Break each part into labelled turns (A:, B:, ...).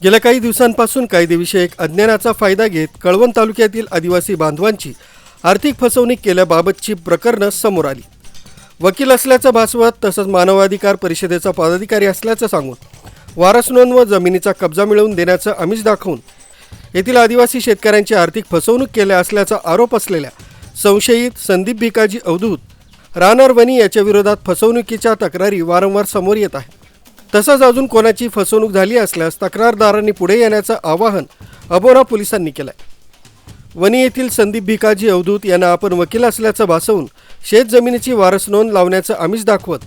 A: गेल्या काही दिवसांपासून कायदेविषयक अज्ञानाचा फायदा घेत कळवण तालुक्यातील आदिवासी बांधवांची आर्थिक फसवणूक केल्याबाबतची प्रकरणं समोर आली. वकील असल्याचं भासवत तसंच मानवाधिकार परिषदेचा पदाधिकारी असल्याचं सांगून वारसनोंद व जमिनीचा कब्जा मिळवून देण्याचं आमिष दाखवून येथील आदिवासी शेतकऱ्यांची आर्थिक फसवणूक केल्या असल्याचा आरोप असलेल्या संशयित संदीप भिकाजी अवधूत राहणार वनी याच्या विरोधात फसवणुकीच्या तक्रारी वारंवार समोर येत आहेत. तसंच अजून कोणाची फसवणूक झाली असल्यास तक्रारदारांनी पुढे येण्याचं आवाहन अबोरा पोलिसांनी केलं आहे वणी येथील संदीप भिकाजी अवधूत यांना आपण वकील असल्याचं भासवून शेत जमिनीची वारस नोंद लावण्याचं आमिष दाखवत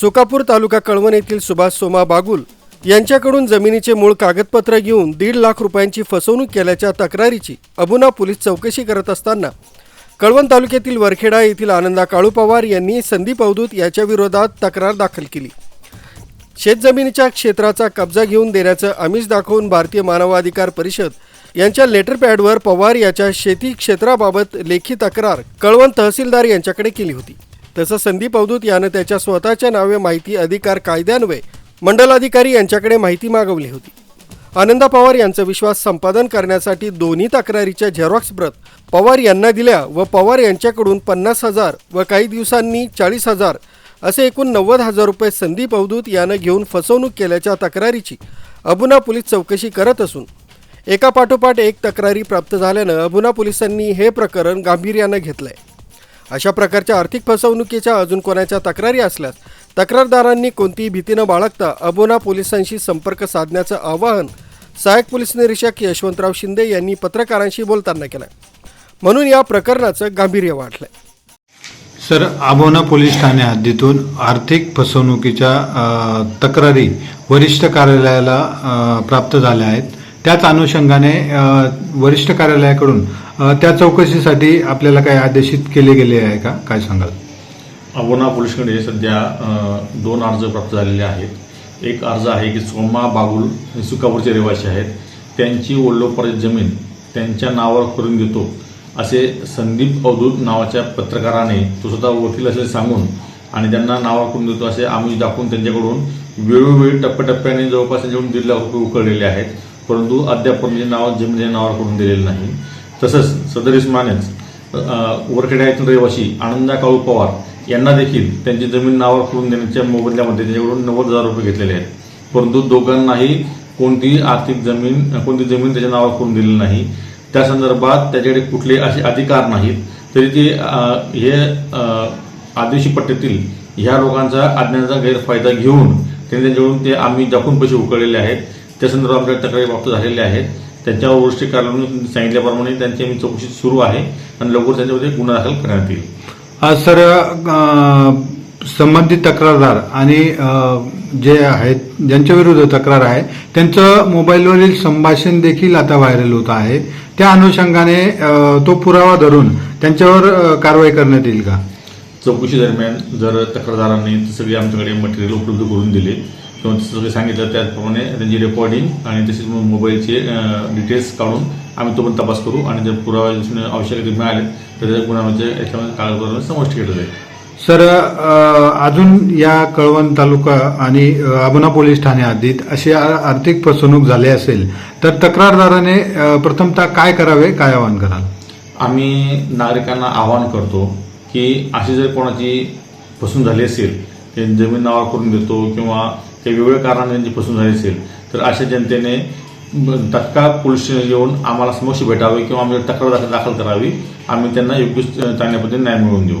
A: सोकापूर तालुका कळवण येथील सुभाष सोमा बागुल यांच्याकडून जमिनीचे मूळ कागदपत्र घेऊन दीड लाख रुपयांची फसवणूक केल्याच्या तक्रारीची अबुना पोलीस चौकशी करत असताना कळवण तालुक्यातील वरखेडा येथील आनंदा काळू पवार यांनी संदीप अवधूत याच्या विरोधात तक्रार दाखल केली. शेतजमिनीच्या क्षेत्राचा कब्जा घेऊन देण्याचं आमिष दाखवून भारतीय मानवाधिकार परिषद यांच्या लेटर पॅडवर पवार याच्या शेती क्षेत्राबाबत लेखी तक्रार कळवण तहसीलदार यांच्याकडे केली होती. तसं संदीप अवधूत यानं त्याच्या स्वतःच्या नावे माहिती अधिकार कायद्यान्वये मंडलाधिकारी यांच्याकडे माहिती मागवली होती. आनंदा पवार यांचा विश्वास संपादन करण्यासाठी दोन्ही तक्रारीच्या झेरॉक्स प्रत पवार यांना दिल्या व पवार यांच्याकडून पन्नास हजार व काही दिवसांनी चाळीस हजार असे एकूण नव्वद हजार रुपये संदीप अवधूत यानं घेऊन फसवणूक केल्याच्या तक्रारीची अबुना पोलीस चौकशी करत असून एका पाठोपाठ एक तक्रारी प्राप्त झाल्यानं अबुना पोलिसांनी हे प्रकरण गांभीर्यानं घेतलंय. अशा प्रकारच्या आर्थिक फसवणुकीच्या अजून कोणाच्या तक्रारी असल्यास तक्रारदारांनी कोणतीही भीती न बाळगता अबोना पोलिसांशी संपर्क साधण्याचं आवाहन सहाय्यक पोलीस निरीक्षक यशवंतराव शिंदे यांनी पत्रकारांशी बोलताना केलं म्हणून या प्रकरणाचं गांभीर्य वाढलंय.
B: सर आबोना पोलीस ठाणे हद्दीतून आर्थिक फसवणुकीच्या तक्रारी वरिष्ठ कार्यालयाला प्राप्त झाल्या आहेत. त्याच अनुषंगाने वरिष्ठ कार्यालयाकडून त्या चौकशीसाठी आपल्याला काही आदेशित केले गेले आहे का? काय सांगाल?
C: अबोना पोलिसकडे सध्या दोन अर्ज प्राप्त झालेले आहेत. एक अर्ज आहे की सोमा बागुल हे सुकापूरचे रहिवासी आहेत. त्यांची वडिलोपार्जित जमीन त्यांच्या नावावर करून देतो असे संदीप अवधूत नावाच्या पत्रकाराने तो स्वतः वकील असे सांगून आणि त्यांना नावाकडून करून देतो असे आम्ही दाखवून त्यांच्याकडून वेळोवेळी टप्प्याटप्प्याने जवळपास त्यांच्याकडून दीड लाख रुपये उकळलेले आहेत. परंतु अद्याप म्हणजे नाव जमिनीच्या नावावर करून दिलेले नाही. तसंच सदर इस्मानेच वरखेडा येथील रहिवासी आनंदा काळू पवार यांना देखील त्यांची जमीन नावावर करून देण्याच्या मोबदल्यामध्ये त्यांच्याकडून नव्वद हजार रुपये घेतलेले आहेत. परंतु दोघांनाही कोणतीही आर्थिक जमीन कोणती जमीन त्याच्या नावावर करून दिलेली नाही. त्या संदर्भात त्याच्याकडे कुठले असे अधिकार नाहीत. तरी ते हे आदिवासी पट्ट्यातील ह्या लोकांचा अज्ञानाचा गैरफायदा घेऊन त्यांनी त्यांच्याकडून ते आम्ही दाखवून पैसे उकळलेले आहेत. त्या संदर्भात आमच्या तक्रारी प्राप्त झालेल्या आहेत. त्यांच्यावर वरिष्ठ कार्यालयाने सांगितल्याप्रमाणे त्यांची आम्ही चौकशी सुरू आहे आणि लवकर त्यांच्यामध्ये गुन्हा दाखल करण्यात येईल.
B: सर संबंधित तक्रारदार आणि जे आहेत ज्यांच्या विरुद्ध तक्रार आहे त्यांचं मोबाईलवरील संभाषण देखील आता व्हायरल होत आहे. त्या अनुषंगाने तो पुरावा धरून त्यांच्यावर कारवाई करण्यात येईल का?
C: चौकशी दरम्यान जर तक्रारदारांनी सगळे आमच्याकडे मटेरियल उपलब्ध करून दिले किंवा तसं सगळे सांगितलं त्याचप्रमाणे त्यांची रेकॉर्डिंग आणि तसेच मोबाईलचे डिटेल्स काढून आम्ही तो पण तपास करू आणि जर पुरावा आवश्यक मिळाले तर त्या गुन्ह्यामध्ये म्हणजे याच्यामध्ये कागदपत्रांमध्ये समाविष्ट केलं जाईल.
B: सर अजून या कळवण तालुका आणि अ, अबुना पोलीस ठाणे हद्दीत अशी आर्थिक फसवणूक झाली असेल तर तक्रारदाराने प्रथमतः काय करावे काय आवाहन कराल?
C: आम्ही नागरिकांना आवाहन करतो की अशी जर कोणाची फसवणूक झाली असेल ते जमीन नावावर करून देतो किंवा ते वेगवेगळ्या कारणाने त्यांची फसवणूक झाली असेल तर अशा जनतेने तत्काळ पोलीस स्टेशन येऊन आम्हाला समक्ष भेटावे किंवा आम्ही तक्रार दाखल दाखल करावी. आम्ही त्यांना योग्य चांगल्या पद्धतीने न्याय मिळवून देऊ.